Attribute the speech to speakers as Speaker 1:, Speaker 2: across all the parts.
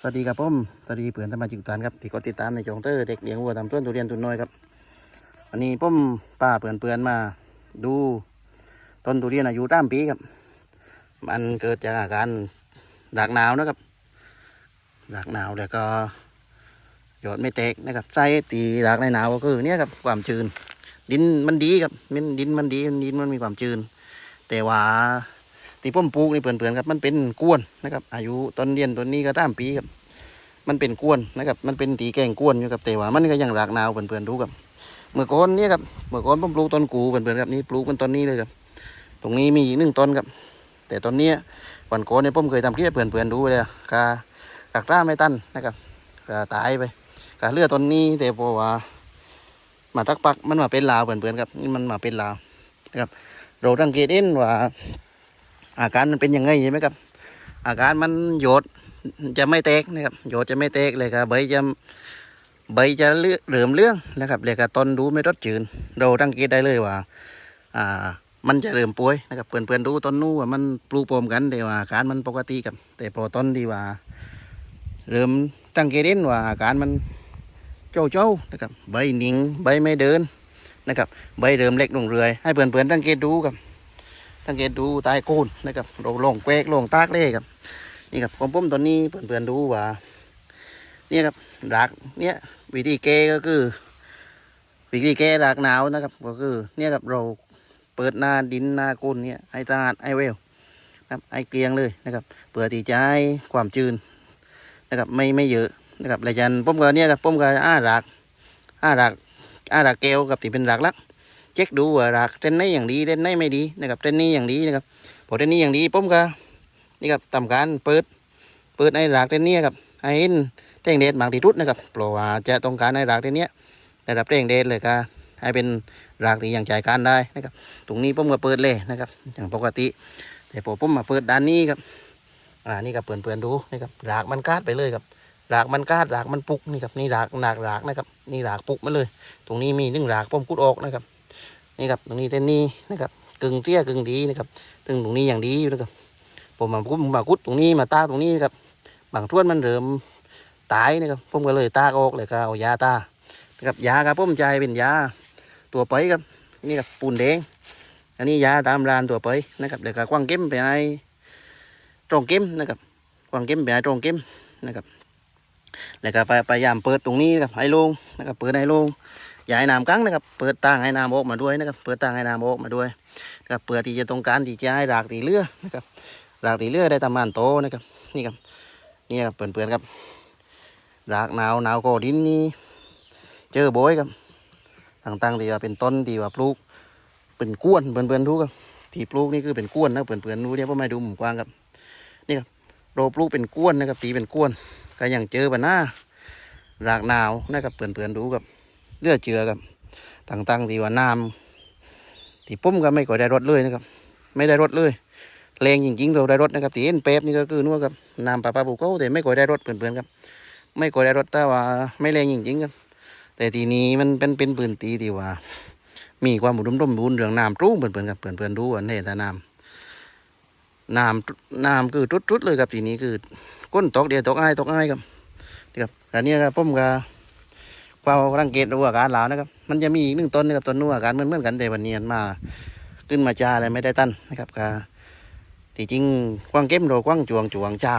Speaker 1: สวัสดีครับผมสวัสดีเพื่อนสมาชิกทุกท่านครับที่กดติดตามในจงเตอร์เด็กเลี้ยงวัวทำต้นทุเรียนตุนน้อยครับวันนี้ผมป้าเพื่อนเพื่อนๆมาดูต้นทุเรียนอายุตั้มปีครับ มันเกิดจากอาการรากหนาวนะครับรากหนาวแล้วก็ยอดไม่แตกนะครับไส้ตีรากในหนาวก็คือเนี่ยครับความชื้น ดินมันดีครับมันดินมันดีดินมันมีความชื้น แต่ว่า ที่ผมปลูกนี่เพื่อนๆครับ มันเป็นกวนนะครับ อายุต้นเรียนต้นนี้ก็ตามปีครับ มันเป็นกวนนะครับ มันเป็นตีแกงกวนอยู่ครับแต่ว่ามันก็ยังรากนาวเพื่อนๆดูครับ เมื่อก่อนนี่ครับ เมื่อก่อนผมปลูกต้นกูเพื่อนๆครับนี่ปลูกมันต้นนี้เลยครับ ตรงนี้มีอีกหนึ่งต้นครับ แต่ต้นนี้วันก่อนเนี่ยผมเคยทำคลิปให้เพื่อนๆดูเลยอะกากากล้าไม่ตันนะครับก็ตายไปกาเลือดต้นนี้แต่พอว่ามาทักปักมันมาเป็นลาวเพื่อนๆครับนี่มันมาเป็นลาวนะครับ เราสังเกตเห็นว่า อาการมันเป็นยังไงใช่ไหมครับ อาการมันโยดจะไม่แตกนะครับโยดจะไม่แตกเลยครับใบจะใบจะเลือเหลือมเรื่องนะครับเลยครับต้นดูไม่รสจืดเราสังเกตได้เลยว่า อ่า มันจะเริ่มป่วยนะครับเพื่อนๆดูต้นนู้นว่ามันปลูกพร้อมกันแต่ว่าอาการมันปกติครับ แต่พอต้นที่ว่า เริ่มสังเกตเห็นว่าอาการมันเจ้าเจ้าๆนะครับใบหนิงใบไม่เดินนะครับใบเริ่มเล็กลงเรื่อยให้เพื่อนๆสังเกตดูครับ สังเกตดูใต้โคนนะครับเราลงแควกลงตากเล่ครับ นี่ครับของผมตอนนี้เพื่อนๆดูว่าเนี่ยครับรากเนี่ยวิธีแก้ก็คือ วิธีแก้รากหนาวนะครับ ก็คือเนี่ยครับเราเปิดหน้าดินหน้าโคนเนี่ยให้สะอาดให้เวลนะครับให้เกลียงเลยนะครับเพื่อที่จความจืนนะครับไม่ไม่เยอะนะครับแล้วจันผมก็เนี่ยครับผมก็อ้ารากอ้ารากอ้ารากแก้วกับที่เป็นรากลัก เช็คดูว่ารากเส้นไหนอย่างดีเส้นไหนไม่ดีนะครับเส้นนี้อย่างดีนะครับพอเส้นนี้อย่างดีผมก็นี่ครับทำการเปิด เปิดในรากเส้นนี้ครับให้เห็นแท่งเดชมากที่สุดนะครับเพราะว่าจะต้องการในรากเส้นนี้ได้รับแท่งเดชเลยก็ให้เป็นรากที่ยังจ่ายการได้นะครับ ตรงนี้ผมก็เปิดเลยนะครับ อย่างปกติ แต่พอผมมาเปิดด้านนี้ครับอ่านี่ครับเปื่อนๆดูนี่ครับรากมันกาดไปเลยครับรากมันกาดรากมันปุกนี่ครับนี่รากหนักรากนะครับนี่รากปุกมาเลย ตรงนี้มีหนึ่งรากผมกุดออกนะครับ นี่ครับตรงนี้เต้นนี้นะครับกึ่งเตี้ยกึ่งดีนะครับถึงตรงนี้อย่างดีอยู่นะครับผมมาคุดมาคุดตรงนี้มาตาตรงนี้ครับบางท่วนมันเริ่มตายนะครับผมก็เลยตาออกเลยก็เอายาตานะครับยาครับผมใจเป็นยาตัวไปครับนี่ครับปูนแดงอันนี้ยาตามร้านตัวไปนะครับเดี๋ยวก็กว้างเก็มไปให้ตรงเก็มนะครับกว้างเก็มไปให้ตรงเก็มนะครับแล้วก็พยายามเปิดตรงนี้นะครับให้ลงนะครับเปิดให้ลง อย่าให้น้ำกังนะครับ เปิดตั้งให้น้ำออกมาด้วยนะครับ เปิดตั้งให้น้ำออกมาด้วยนะครับเพื่อที่จะต้องการที่จะให้รากตีเลือนะครับรากตีเลือได้ทำงานโตนะครับ นี่ครับนี่ครับเพื่อนๆครับรากหนาวหนาวก็ดินนี่เจอโบอยครับต่างๆที่ว่าเป็นต้นที่ว่าปลูกเป็นก้วนเพื่อนๆทุกครับที่ปลูกนี่คือเป็นก้วนนะเพื่อนๆดูเนี่ยพ่อไม่ดูหมุมกว้างครับนี่ครับเราปลูกเป็นก้วนนะครับตีเป็นก้วนก็ยังเจอปัญหารากหนาวนะครับเพื่อนๆดูครับ เลือดเจือครับต่างๆที่ว่าน้ำที่ปุ้มก็ไม่ก่อยได้รถเลยนะครับ ไม่ได้รถเลยแรงจริงๆเราได้รถนะครับที่เห็นเป๊บนี่ก็คือนัวกับน้ำปลาปลาบุกเขาแต่ไม่ก่อยได้รถเพื่อนๆครับ ไม่ก่อยได้รถแต่ว่าไม่แรงจริงๆครับแต่ทีนี้มันเป็นเป็นปืนตีที่ว่า มีความอุดมสมบูรณ์เรื่องน้ำรุ่งเพื่อนๆครับเพื่อนๆดูอันนี้แต่น้ำน้ำน้ำคือทุดๆเลยครับทีนี้คือก้นตกเดียวตกอ้ายตกอ้ายครับนี่ครับอันนี้ครับผมก็ ควารังเกตดูอาการแล้วนะครับมันจะมีอีกหนึ่งต้นนะครับต้นนู้นอาการเหมือนเหมือนกันแต่วันนี้มันมา ขึ้นมาจ้าอะไรไม่ได้ตั้นนะครับก็ที่จริงกว้างเก็มโรกว้างจวงจวงเจ้า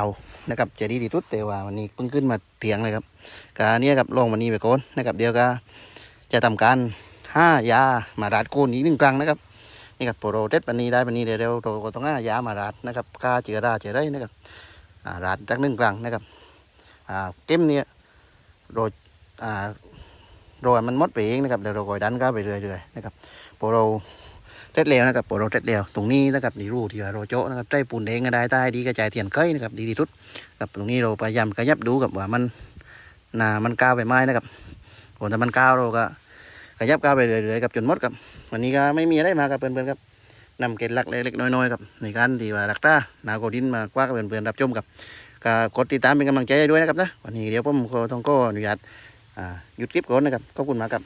Speaker 1: นะครับจะดีที่สุดแต่ว่าวันนี้เพิ่งขึ้นมาเถียงเลยครับกาเนี้ยครับลองวันนี้ไปก่อนนะครับ เดี๋ยวก็จะทำการห้ายามาราดโคนอีกหนึ่งครั้งนะครับนี่ครับโปรเทสวันนี้ได้วันนี้เดี๋ยวเราก็ต้องห้ายามาราดนะครับกาเจอราเจอได้นะครับอ่าราดสักหนึ่งครั้งนะครับเก็มเนี่ยโรย รอยมันมดไปเองนะครับเดี๋ยวเราคอยดันก้าไปเรื่อยๆนะครับพอเราเสร็จแล้วนะครับพอเราเสร็จแล้วตรงนี้นะครับนี่รูที่ว่าเราโจะนะครับใต้ปูนแดงก็ได้ใต้ดีกระจายเทียนเคยนะครับดีที่สุดครับตรงนี้เราพยายามขยับดูกับว่ามันหนามันก้าวไปไหมนะครับผลแต่มันก้าวเราก็ขยับก้าวไปเรื่อยๆกับจนมดครับวันนี้ก็ไม่มีอะไรมากับเพื่อนๆครับนำเกล็ดลักเล็กๆน้อยๆครับในการที่ว่ารักตาหนาวกดินมากว่ากับเพื่อนๆรับชมกับก็กดติดตามเป็นกำลังใจด้วยนะครับนะวันนี้เดี๋ยวผมก็ต้องก็อนุญาต หยุดคลิปก่อนนะครับขอบคุณมากครับ